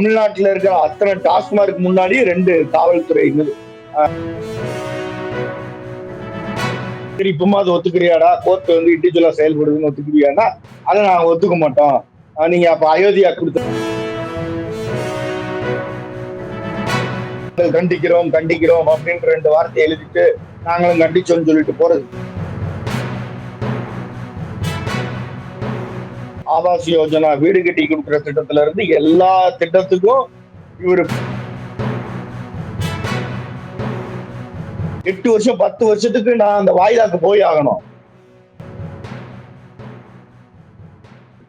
தமிழ்நாட்டுல இருக்கிற அத்தனை டாஸ்மார்க் முன்னாடி ரெண்டு காவல்துறை இது. சரி இப்பமா அது ஒத்துக்கிறியாடா? கோர்ட் வந்து இண்டிவிஜுவலா செயல்படுதுன்னு ஒத்துக்கிறியாடா? அதை நாங்க ஒத்துக்க மாட்டோம். நீங்க அப்ப அயோத்தியா கொடுத்த கண்டிக்கிறோம் கண்டிக்கிறோம் அப்படின்ற ரெண்டு வார்த்தை எழுதிட்டு நாங்களும் கண்டிச்சோம்னு சொல்லிட்டு போறது. ஆவாஸ் யோஜனா வீடு கட்டி கொடுக்குற திட்டத்துல இருந்து எல்லா திட்டத்துக்கும் இவர் எட்டு வருஷம் பத்து வருஷத்துக்கு நான் அந்த வாயிலாக்கு போய் ஆகணும்.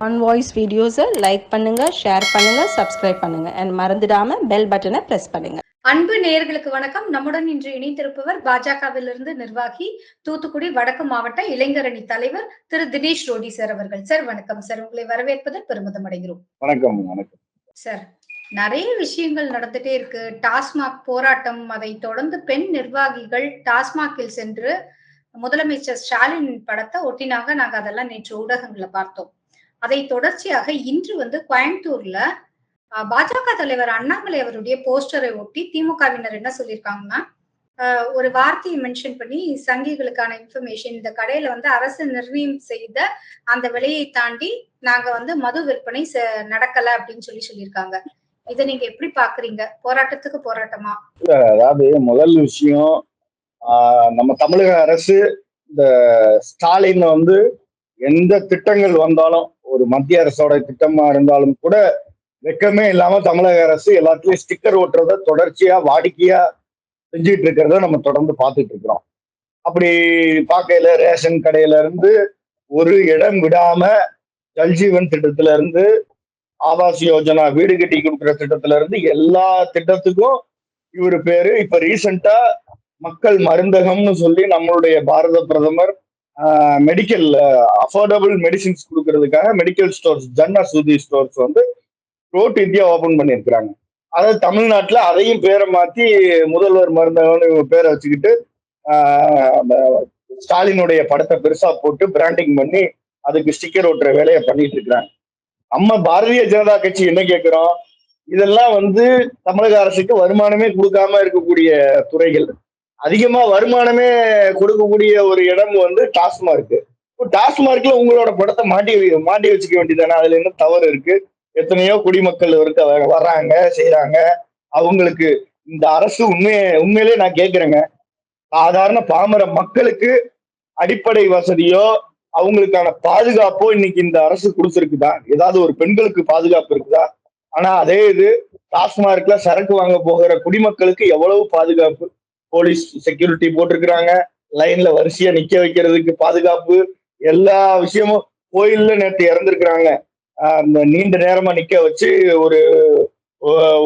ஆன் வாய்ஸ் வீடியோஸை லைக் பண்ணுங்க ஷேர் பண்ணுங்க சப்ஸ்கிரைப் பண்ணுங்க. அண்ட் மறந்துடாம பெல் பட்டனை ப்ரெஸ் பண்ணுங்க. அன்பு நேயர்களுக்கு வணக்கம். நம்முடன் இன்று இணைந்திருப்பவர் பாஜகவிலிருந்து நிர்வாகி தூத்துக்குடி வடக்கு மாவட்ட இளைஞரணி தலைவர் திரு தினேஷ் ரோடி சார் அவர்கள். சார் வணக்கம். சார் உங்களை வரவேற்பதில் பெருமிதம் அடைகிறோம். வணக்கம். வணக்கம். சார் நிறைய விஷயங்கள் நடந்துட்டே இருக்கு. டாஸ்மாக் போராட்டம் அதை தொடர்ந்து பெண் நிர்வாகிகள் டாஸ்மாகில் சென்று முதலமைச்சர் ஸ்டாலின் படத்தை ஒட்டினாங்க. நாங்க அதெல்லாம் நேற்று ஊடகங்களை பார்த்தோம். அதை தொடர்ச்சியாக இன்று வந்து கோயம்புத்தூர்ல பாஜக தலைவர் அண்ணாமலை அவருடைய போஸ்டரை ஒட்டி திமுகவினர் என்ன சொல்லியிருக்காங்கன்னா ஒரு வார்த்தையை மென்ஷன் பண்ணி சங்கிகளுக்கான இன்ஃபர்மேஷன் இந்த கடையில வந்து அரசு நிர்ணயம் செய்த அந்த விலையை தாண்டி நாங்க வந்து மது விற்பனை செ- நடக்கல அப்படின்னு சொல்லி சொல்லியிருக்காங்க. இதை நீங்க எப்படி பாக்குறீங்க? போராட்டத்துக்கு போராட்டமா? அதாவது முதல் விஷயம் நம்ம தமிழக அரசு இந்த ஸ்டாலின் வந்து எந்த திட்டங்கள் வந்தாலும் ஒரு மத்திய அரசோட திட்டமா இருந்தாலும் கூட வெக்கமே இல்லாம தமிழக அரசு எல்லாத்துலயும் ஸ்டிக்கர் ஓட்டுறத தொடர்ச்சியா வாடிக்கையா செஞ்சுட்டு இருக்கிறத நம்ம தொடர்ந்து பார்த்துட்டு இருக்கிறோம். அப்படி பார்க்கையில ரேஷன் கடையில இருந்து ஒரு இடம் விடாம ஜல்ஜீவன் திட்டத்துல இருந்து ஆவாஸ் யோஜனா வீடு கட்டி கொடுக்குற திட்டத்துல இருந்து எல்லா திட்டத்துக்கும் இவர் பேரு. இப்ப ரீசண்டா மக்கள் மருந்தகம்னு சொல்லி நம்மளுடைய பாரத பிரதமர் மெடிக்கல் அஃபோர்டபுள் மெடிசின்ஸ் கொடுக்கறதுக்காக medical stores Jan Aushadhi stores வந்து ரோட் இந்தியா ஓபன் பண்ணியிருக்கிறாங்க. அதாவது தமிழ்நாட்டில் அதையும் பேரை மாற்றி முதல்வர் மருந்தகம்னு பேரை வச்சுக்கிட்டு அந்த ஸ்டாலினுடைய படத்தை பெருசாக போட்டு பிராண்டிங் பண்ணி அதுக்கு ஸ்டிக்கர் ஓட்டுற வேலையை பண்ணிட்டு இருக்கிறாங்க. நம்ம பாரதிய ஜனதா கட்சி என்ன கேட்குறோம் இதெல்லாம் வந்து தமிழக அரசுக்கு வருமானமே கொடுக்காம இருக்கக்கூடிய துறைகள். அதிகமா வருமானமே கொடுக்கக்கூடிய ஒரு இடம் வந்து டாஸ்மார்க். இப்போ டாஸ்மார்க்ல உங்களோட படத்தை மாட்டி மாட்டி வச்சுக்க வேண்டியதானே அதுல என்ன தவறு இருக்கு? எத்தனையோ குடிமக்கள் இருக்க வர்றாங்க செய்யறாங்க அவங்களுக்கு இந்த அரசு உண்மையை உண்மையிலே நான் கேட்கிறேங்க சாதாரண பாமர மக்களுக்கு அடிப்படை வசதியோ அவங்களுக்கான பாதுகாப்போ இன்னைக்கு இந்த அரசு கொடுத்துருக்குதா? ஏதாவது ஒரு பெண்களுக்கு பாதுகாப்பு இருக்குதா? ஆனா அதே இது டாஸ்மார்க்ல சரக்கு வாங்க போகிற குடிமக்களுக்கு எவ்வளவு பாதுகாப்பு? போலீஸ் செக்யூரிட்டி போட்டிருக்கிறாங்க. லைன்ல வரிசையா நிக்க வைக்கிறதுக்கு பாதுகாப்பு. எல்லா விஷயமும் கோயில்ல நேற்று இறந்துருக்குறாங்க. அந்த நீண்ட நேரமா நிக்க வச்சு ஒரு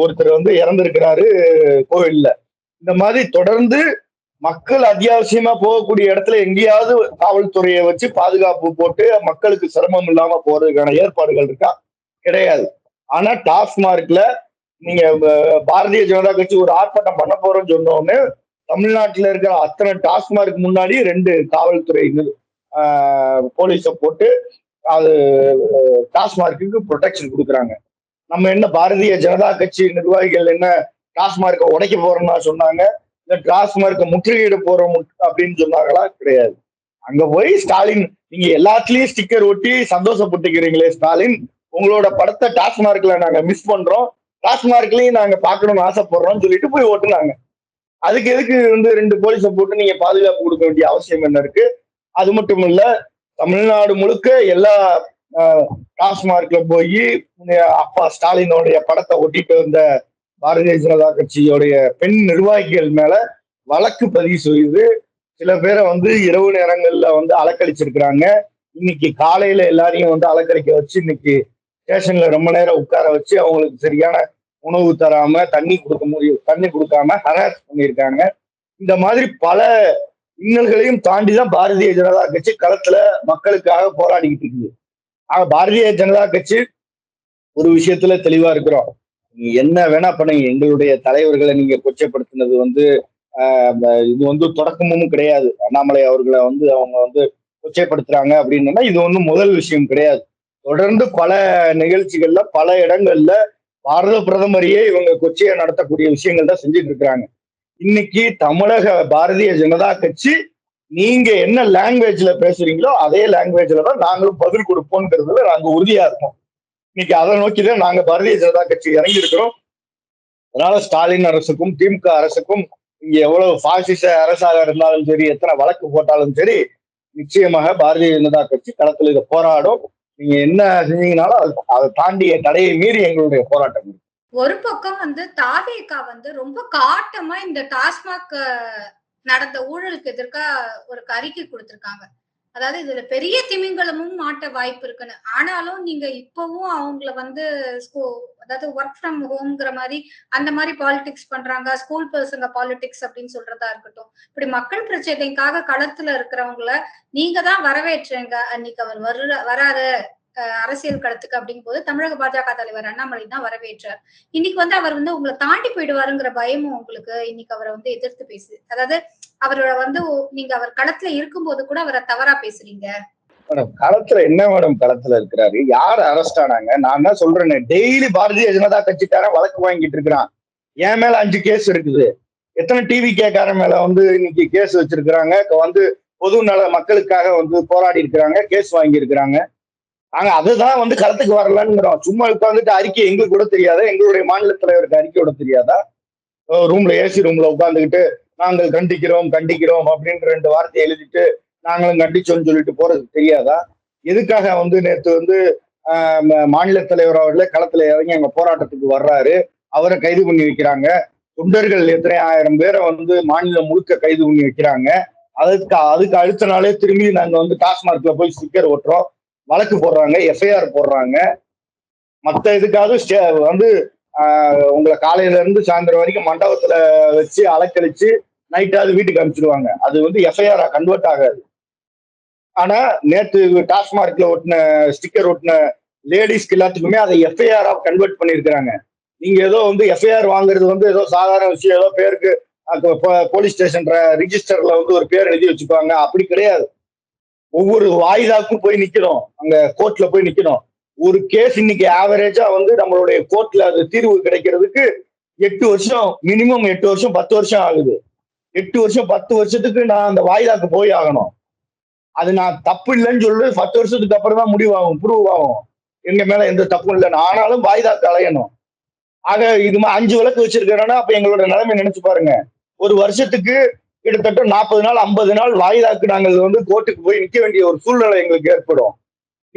ஒருத்தர் வந்து இறந்துருக்கிறாரு கோவில்ல. இந்த மாதிரி தொடர்ந்து மக்கள் அத்தியாவசியமா போகக்கூடிய இடத்துல எங்கேயாவது காவல்துறையை வச்சு பாதுகாப்பு போட்டு மக்களுக்கு சிரமம் இல்லாம போறதுக்கான ஏற்பாடுகள் இருக்கா? கிடையாது. ஆனா டாஸ்மார்க்ல நீங்க பாரதிய ஜனதா கட்சி ஒரு ஆர்ப்பாட்டம் பண்ண போறோம்னு சொன்னோன்னு தமிழ்நாட்டுல இருக்கிற அத்தனை டாஸ்மார்க் முன்னாடி ரெண்டு காவல்துறை போலீஸை போட்டு அது டாஸ்மார்க்கு டாஸ்மார்க்குக்கு ப்ரொடெக்ஷன் கொடுக்குறாங்க. நம்ம என்ன பாரதிய ஜனதா கட்சி நிர்வாகிகள் என்ன டாஸ்மார்க்கை உடைக்க போறோம்னா சொன்னாங்க இந்த டாஸ்மார்க்கை முற்றுகையிட போறோம் அப்படின்னு சொன்னாங்களா? கிடையாது. அங்க போய் ஸ்டாலின் நீங்க எல்லாத்துலயும் ஸ்டிக்கர் ஒட்டி சந்தோஷப்பட்டுக்கிறீங்களே ஸ்டாலின் உங்களோட படத்தை டாஸ்மார்க்ல நாங்க மிஸ் பண்றோம் டாஸ்மார்க்லயும் நாங்க பாக்கணும்னு ஆசைப்படுறோம்னு சொல்லிட்டு போய் ஓட்டுனாங்க. அதுக்கு எதுக்கு வந்து ரெண்டு போலீஸை போட்டு நீங்க பாதுகாப்பு கொடுக்க வேண்டிய அவசியம் என்ன இருக்கு? அது மட்டும் இல்ல தமிழ்நாடு முழுக்க எல்லா டாஸ்மார்க்ல போய் அப்பா ஸ்டாலினுடைய படத்தை ஒட்டிட்டு வந்த பாரதிய ஜனதா கட்சியோடைய பெண் நிர்வாகிகள் மேல வழக்கு பதிவு செய்து சில பேரை வந்து இரவு நேரங்கள்ல வந்து அலக்கழிச்சிருக்கிறாங்க. இன்னைக்கு காலையில எல்லாரையும் வந்து அலக்கழிக்க வச்சு இன்னைக்கு ஸ்டேஷன்ல ரொம்ப நேரம் உட்கார வச்சு அவங்களுக்கு சரியான உணவு தராம தண்ணி கொடுக்க முடியும் தண்ணி கொடுக்காம ஹராஸ் பண்ணியிருக்காங்க. இந்த மாதிரி பல இன்னல்களையும் தாண்டிதான் பாரதிய ஜனதா கட்சி களத்துல மக்களுக்காக போராடிக்கிட்டு இருக்குது. ஆக பாரதிய ஜனதா கட்சி ஒரு விஷயத்துல தெளிவா இருக்கிறோம். நீங்க என்ன வேணா பண்ணுங்க. எங்களுடைய தலைவர்களை நீங்க கொச்சப்படுத்தினது வந்து ஆஹ் அந்த இது வந்து தொடக்கமும் கிடையாது. அண்ணாமலை அவர்களை வந்து அவங்க வந்து கொச்சைப்படுத்துறாங்க அப்படின்னா இது ஒன்றும் முதல் விஷயம் கிடையாது. தொடர்ந்து பல நிகழ்ச்சிகள்ல பல இடங்கள்ல பாரத பிரதமரையே இவங்க கொச்சையை நடத்தக்கூடிய விஷயங்கள் தான் செஞ்சுட்டு இருக்கிறாங்க. இன்னைக்கு தமிழக பாரதிய ஜனதா கட்சி நீங்க என்ன லாங்குவேஜ்ல பேசுறீங்களோ அதே லாங்குவேஜ்ல தான் நாங்களும் பதில் கொடுப்போம்ங்கிறதுல நாங்க உறுதியா இருக்கோம். இன்னைக்கு அதை நோக்கிதான் நாங்க பாரதிய ஜனதா கட்சி இறங்கி இருக்கிறோம் அதனால ஸ்டாலின் அரசுக்கும் திமுக அரசுக்கும் இங்க எவ்வளவு பாசிச அரசாக இருந்தாலும் சரி எத்தனை வழக்கு போட்டாலும் சரி நிச்சயமாக பாரதிய ஜனதா கட்சி களத்தில் இதை போராடும். நீங்க என்ன செஞ்சீங்கனாலும் அது- அதை தாண்டிய தடையை மீறி எங்களுடைய போராட்டம் இருக்கு. ஒரு பக்கம் வந்து தாவேகா வந்து ரொம்ப காட்டமா இந்த டாஸ்மாக் நடந்த ஊழலுக்கு எதிர்க்கா ஒரு அறிக்கை கொடுத்திருக்காங்க. அதாவது இதுல பெரிய திமிங்கலமும் மாட்ட வாய்ப்பு இருக்குன்னு. ஆனாலும் நீங்க இப்பவும் அவங்கள வந்து ஸ்கூ- அதாவது ஒர்க் ஃப்ரம் ஹோம்ங்கிற மாதிரி அந்த மாதிரி பாலிடிக்ஸ் பண்றாங்க. ஸ்கூல் பர்சங்க பாலிடிக்ஸ் அப்படின்னு சொல்றதா இருக்கட்டும். இப்படி மக்கள் பிரச்சனைக்காக களத்துல இருக்கிறவங்கள நீங்க தான் வரவேற்றுங்க. அன்னைக்கு அவர் வர்ற வராரு. அரசியல் களத்துக்கு அப்படிங்கும் போது தமிழக பாஜக தலைவர் அண்ணாமலை தான் வரவேற்றார். இன்னைக்கு வந்து அவர் வந்து உங்களை தாண்டி போயிடுவாருங்கிற பயமும் உங்களுக்கு இன்னைக்கு அவரை வந்து எதிர்த்து பேசு அதாவது அவரோட வந்து நீங்க அவர் களத்துல இருக்கும்போது கூட அவரை தவறா பேசுறீங்க. மேடம் களத்துல என்ன மேடம் களத்துல இருக்கிறாரு? யார் அரெஸ்ட் ஆனாங்க? நான் தான் சொல்றேனே டெய்லி பாரதிய ஜனதா கட்சிக்காரன் வழக்கு வாங்கிட்டு இருக்கிறான். என் மேல அஞ்சு கேஸ் இருக்குது. எத்தனை டிவி கேக்காரன் மேல வந்து இன்னைக்கு கேஸ் வச்சிருக்கிறாங்க? வந்து பொது நல மக்களுக்காக வந்து போராடி இருக்கிறாங்க கேஸ் வாங்கி இருக்கிறாங்க. நாங்க அதுதான் வந்து களத்துக்கு வரலங்கிறோம் சும்மா உட்காந்துட்டு அறிக்கை எங்களுக்கு கூட தெரியாதா? எங்களுடைய மாநில தலைவருக்கு அறிக்கை கூட தெரியாதா ரூம்ல ஏசி ரூம்ல உட்காந்துக்கிட்டு நாங்கள் கண்டிக்கிறோம் கண்டிக்கிறோம் அப்படின்னு ரெண்டு வார்த்தை எழுதிட்டு நாங்களும் கண்டிச்சோம்னு சொல்லிட்டு போறது தெரியாதா? எதுக்காக வந்து நேற்று வந்து மாநில தலைவர் அவர்களே களத்துல இறங்கி அங்க போராட்டத்துக்கு வர்றாரு. அவரை கைது பண்ணி வைக்கிறாங்க. தொண்டர்கள் எத்தனை ஆயிரம் பேரை வந்து மாநிலம் முழுக்க கைது பண்ணி வைக்கிறாங்க. அதுக்கு அதுக்கு அடுத்த நாளே திரும்பி நாங்க வந்து டாஸ்மார்க்ல போய் ஸ்டிக்கர் ஓட்டுறோம். வழக்கு போடுறாங்க எஃப்ஐஆர் போடுறாங்க. மற்ற இதுக்காவது ஸ்டே- வந்து உங்களை காலையில இருந்து சாயந்தரம் வரைக்கும் மண்டபத்துல வச்சு அலக்கழிச்சு நைட்டாவது வீட்டுக்கு அனுப்பிச்சிடுவாங்க. அது வந்து எஃப்ஐஆர் கன்வெர்ட் ஆகாது. ஆனா நேற்று டாஸ்மார்க்ல ஒட்டின ஸ்டிக்கர் ஒட்டின லேடிஸ்க்கு எல்லாத்துக்குமே அதை எஃப்ஐஆர் கன்வெர்ட் பண்ணியிருக்கிறாங்க. நீங்க ஏதோ வந்து எஃப்ஐஆர் வாங்குறது வந்து ஏதோ சாதாரண விஷயம் ஏதோ பேருக்கு போலீஸ் ஸ்டேஷன் ரிஜிஸ்டர்ல வந்து ஒரு பேர் எழுதி வச்சுக்குவாங்க அப்படி கிடையாது. ஒவ்வொரு வாய்தாக்கும் போய் நிக்கணும் அங்க கோர்ட்ல போய் நிக்கணும் ஒரு கேஸ் இன்னைக்கு ஆவரேஜா வந்து நம்மளுடைய கோர்ட்ல அது தீர்வு கிடைக்கிறதுக்கு எட்டு வருஷம் மினிமம் எட்டு வருஷம் பத்து வருஷம் ஆகுது. எட்டு வருஷம் பத்து வருஷத்துக்கு நான் அந்த வாய்தாக்கு போய் ஆகணும். அது நான் தப்பு இல்லைன்னு சொல்லி பத்து வருஷத்துக்கு அப்புறம் தான் முடிவாகும் ப்ரூவ் ஆகும். எங்க மேல எந்த தப்பும் இல்லைன்னு. ஆனாலும் வாய்தாக்கு அலையணும். ஆக இது அஞ்சு விளக்கு வச்சிருக்கிறேன்னா அப்ப எங்களோட நிலைமை நினைச்சு பாருங்க. ஒரு வருஷத்துக்கு கிட்டத்தட்ட நாற்பது நாள் ஐம்பது நாள் வாய்தாக்கு நாங்கள் வந்து கோர்ட்டுக்கு போய் நிற்க வேண்டிய ஒரு சூழ்நிலை எங்களுக்கு ஏற்படும்.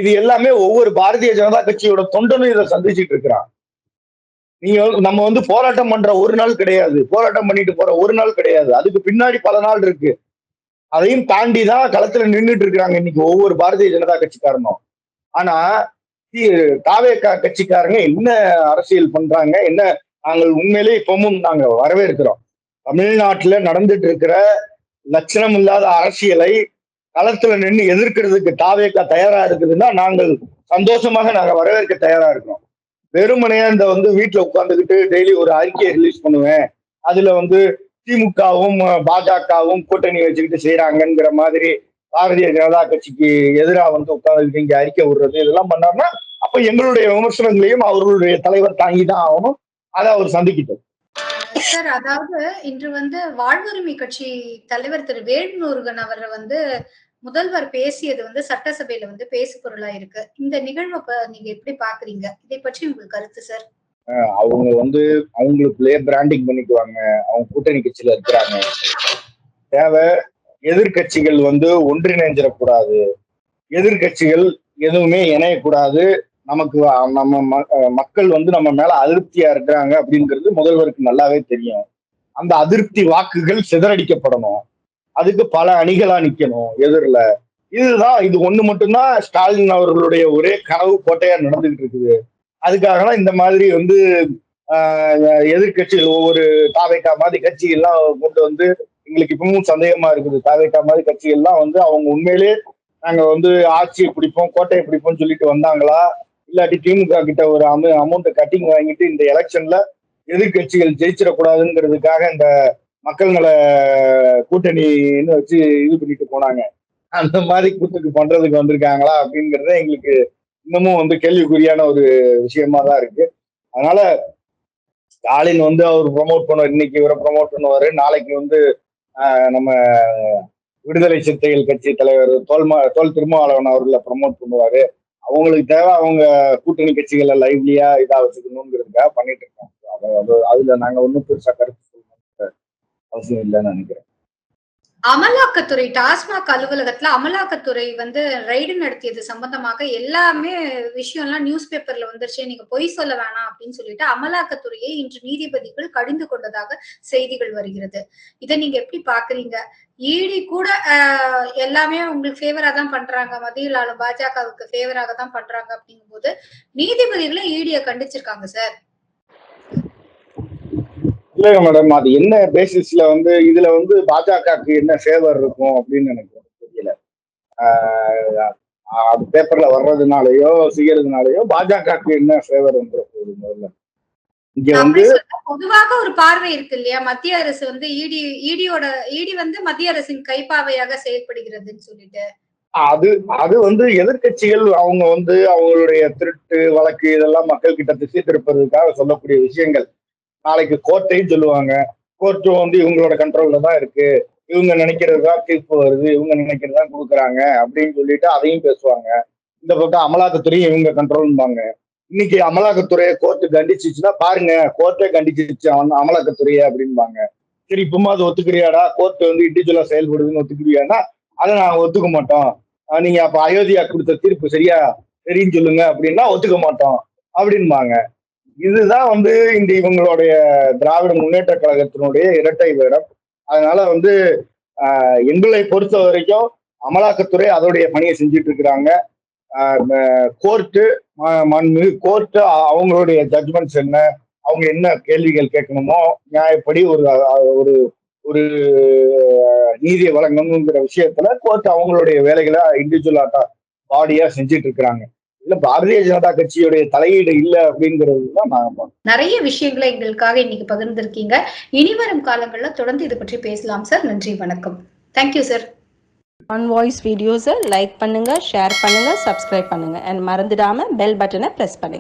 இது எல்லாமே ஒவ்வொரு பாரதிய ஜனதா கட்சியோட தொண்டனும் இதை சந்திச்சுட்டு இருக்கிறான். நீங்க நம்ம வந்து போராட்டம் பண்ற ஒரு நாள் கிடையாது. போராட்டம் பண்ணிட்டு போற ஒரு நாள் கிடையாது. அதுக்கு பின்னாடி பல நாள் இருக்கு. அதையும் தாண்டி தான் களத்துல நின்றுட்டு இருக்கிறாங்க இன்னைக்கு ஒவ்வொரு பாரதிய ஜனதா கட்சிக்காரனும். ஆனா தாவேக்கா கட்சிக்காரங்க என்ன அரசியல் பண்றாங்க என்ன நாங்கள் உண்மையிலே இப்பவும் நாங்க வரவேற்கிறோம். தமிழ்நாட்டில் நடந்துட்டு இருக்கிற லட்சணம் இல்லாத அரசியலை களத்துல நின்று எதிர்க்கிறதுக்கு தாவேக்கா தயாரா இருக்குதுன்னா நாங்கள் சந்தோஷமாக நாங்க வரவேற்க தயாரா இருக்கிறோம். வெறுமனையா இந்த வந்து வீட்டுல உட்காந்துக்கிட்டு டெய்லி ஒரு அறிக்கையை ரிலீஸ் பண்ணுவேன். அதுல வந்து திமுகவும் பாஜகவும் கூட்டணி வச்சுக்கிட்டு செய்யறாங்கிற மாதிரி பாரதிய ஜனதா கட்சிக்கு எதிராக வந்து உட்காந்து இங்க அறிக்கை விடுறது இதெல்லாம் பண்ணாருன்னா அப்ப எங்களுடைய விமர்சனங்களையும் அவர்களுடைய தலைவர் தாங்கி தான் ஆகணும். அதை அவர் சந்திக்கிட்டோம். சார் அதாவது இன்று வந்து வாழ்வுரிமை கட்சி தலைவர் திரு வேல்முருகன் அவரை வந்து முதல்வர் பேசியது வந்து சட்டசபையில வந்து பேசு பொருளா இருக்கு. இந்த நிகழ்வை நீங்க எப்படி பாக்குறீங்க? இதை பற்றி உங்களுக்கு கருத்து சார். அவங்க வந்து அவங்களுக்குள்ளேயே பிராண்டிங் பண்ணிக்குவாங்க. அவங்க கூட்டணி கட்சியில இருக்கிறாங்க. தேவை எதிர்க்கட்சிகள் வந்து ஒன்றிணைஞ்சிடக்கூடாது. எதிர்க்கட்சிகள் எதுவுமே இணையக்கூடாது. நமக்கு நம்ம ம- மக்கள் வந்து நம்ம மேல அதிருப்தியா இருக்கிறாங்க அப்படிங்கிறது முதல்வருக்கு நல்லாவே தெரியும். அந்த அதிருப்தி வாக்குகள் சிதறடிக்கப்படணும். அதுக்கு பல அணிகளா நிக்கணும் எதிரில். இதுதான் இது ஒண்ணு மட்டும்தான் ஸ்டாலின் அவர்களுடைய ஒரே கனவு கோட்டையா நடந்துகிட்டு இருக்குது. அதுக்காக தான் இந்த மாதிரி வந்து எதிர்கட்சிகள் எதிர்க்கட்சிகள் ஒவ்வொரு தாவேக்கா மாதிரி கட்சிகள்லாம் கொண்டு வந்து எங்களுக்கு இப்பவும் சந்தேகமா இருக்குது. தாவேக்கா மாதிரி கட்சிகள்லாம் வந்து அவங்க உண்மையிலே நாங்க வந்து ஆட்சியை பிடிப்போம் கோட்டையை பிடிப்போம்னு சொல்லிட்டு வந்தாங்களா? இல்லாட்டி திமுக கிட்ட ஒரு அமௌ அமௌண்ட் கட்டிங் வாங்கிட்டு இந்த எலெக்ஷன்ல எதிர்க்கட்சிகள் ஜெயிச்சிடக்கூடாதுங்கிறதுக்காக இந்த மக்கள் நல கூட்டணின்னு வச்சு இது பண்ணிட்டு போனாங்க. அந்த மாதிரி கூட்டுக்கு பண்றதுக்கு வந்திருக்காங்களா அப்படிங்கறத எங்களுக்கு இன்னமும் வந்து கேள்விக்குறியான ஒரு விஷயமா தான் இருக்கு. அதனால ஸ்டாலின் வந்து அவர் ப்ரொமோட் பண்ணுவார் இன்னைக்கு இவரை ப்ரொமோட் பண்ணுவாரு. நாளைக்கு வந்து நம்ம விடுதலை சிறுத்தைகள் கட்சி தலைவர் தோல்மா தோல் திருமாவளவன் அவர்களை ப்ரொமோட் பண்ணுவாரு. அவங்களுக்கு தேவை அவங்க கூட்டணி கட்சிகளை லைவ்லியா இதா வச்சுக்கணுங்கிறதுக்காக பண்ணிட்டு இருக்காங்க. அதுல நாங்க ஒன்றும் பெருசா கருத்து சொல்லணும் அவசியம் இல்லைன்னு நினைக்கிறேன். அமலாக்கத்துறை டாஸ்மாக் அலுவலகத்துல அமலாக்கத்துறை வந்து ரைடு நடத்தியது சம்பந்தமாக எல்லாமே விஷயம்லாம் நியூஸ் பேப்பர்ல வந்துருச்சு. நீங்க பொய் சொல்ல வேணாம் அப்படின்னு சொல்லிட்டு அமலாக்கத்துறையை இன்று நீதிபதிகள் கடிந்து கொண்டதாக செய்திகள் வருகிறது. இதை நீங்க எப்படி பாக்குறீங்க ஈடி கூட எல்லாமே உங்களுக்கு ஃபேவரா தான் பண்றாங்க. மத்தியில் பாஜகவுக்கு ஃபேவராக தான் பண்றாங்க அப்படிங்கும்போது நீதிபதிகளை ஈடியை கண்டிச்சிருக்காங்க சார். இல்லைங்க மேடம் அது என்ன பேசிஸ்ல வந்து இதுல வந்து பாஜகவுக்கு என்ன ஃபேவர் இருக்கும் அப்படின்னு எனக்கு தெரியல. அது பேப்பர்ல வர்றதுனாலயோ செய்யறதுனாலயோ பாஜகவுக்கு என்ன ஃபேவர் முதல்ல. இங்க வந்து பொதுவாக ஒரு பார்வை இருக்கு இல்லையா? மத்திய அரசு வந்து இடி இடியோட இடி வந்து மத்திய அரசின் கைப்பாவையாக செயல்படுகிறதுன்னு சொல்லிட்டு. அது அது வந்து எதிர்க்கட்சிகள் அவங்க வந்து அவங்களுடைய திருட்டு வழக்கு இதெல்லாம் மக்கள் கிட்ட திசை திருப்பதற்காக சொல்லக்கூடிய விஷயங்கள். நாளைக்கு கோர்ட்டையும் சொல்லுவாங்க. கோர்ட்டும் வந்து இவங்களோட கண்ட்ரோல்ல தான் இருக்கு. இவங்க நினைக்கிறது தான் தீர்ப்பு வருது. இவங்க நினைக்கிறது தான் கொடுக்குறாங்க அப்படின்னு சொல்லிட்டு அதையும் பேசுவாங்க. இந்த பக்கம் அமலாக்கத்துறையும் இவங்க கண்ட்ரோல்பாங்க இன்னைக்கு அமலாக்கத்துறையை கோர்ட்டு கண்டிச்சிச்சுன்னா பாருங்க கோர்ட்டே கண்டிச்சிச்சு அவன் அமலாக்கத்துறையை அப்படின்பாங்க. சரி இப்பமா அது ஒத்துக்கிறியாடா? கோர்ட் வந்து இண்டிவிஜுவலா செயல்படுதுன்னு ஒத்துக்கிறியானா அதை நாங்கள் ஒத்துக்க மாட்டோம். நீங்க அப்ப அயோத்தியா கொடுத்த தீர்ப்பு சரியா சரின்னு சொல்லுங்க அப்படின்னா ஒத்துக்க மாட்டோம். அப்படின்பாங்க. இதுதான் வந்து இந்த இவங்களுடைய திராவிட முன்னேற்ற கழகத்தினுடைய இரட்டை வேடம். அதனால வந்து ஆஹ், எங்களை பொறுத்த வரைக்கும் அமலாக்கத்துறை அதோடைய பணியை செஞ்சுட்டு இருக்கிறாங்க கோர்ட்டு மண்மிகு கோர்ட்டு அவங்களுடைய ஜட்மெண்ட்ஸ் என்ன அவங்க என்ன கேள்விகள் கேட்கணுமோ நியாயப்படி ஒரு ஒரு ஒரு நீதியை வழங்கணுங்கிற விஷயத்துல கோர்ட் அவங்களுடைய வேலைகளை இண்டிவிஜுவலாட்டா பாடியா செஞ்சுட்டு இருக்கிறாங்க இல்ல பாரதிய ஜனதா கட்சியுடைய தலையீடு இல்ல அப்படிங்கிறது தான். நிறைய விஷயங்களை எங்களுக்காக இன்னைக்கு பகிர்ந்திருக்கீங்க. இனி வரும் காலங்கள்ல தொடர்ந்து இதை பற்றி பேசலாம் சார். நன்றி வணக்கம். Thank you sir on voice வீடியோஸை லைக் பண்ணுங்கள் ஷேர் பண்ணுங்கள் சப்ஸ்கிரைப் பண்ணுங்கள் அண்ட் மறந்துடாமல் பெல் பட்டனை ப்ரெஸ் பண்ணுங்கள்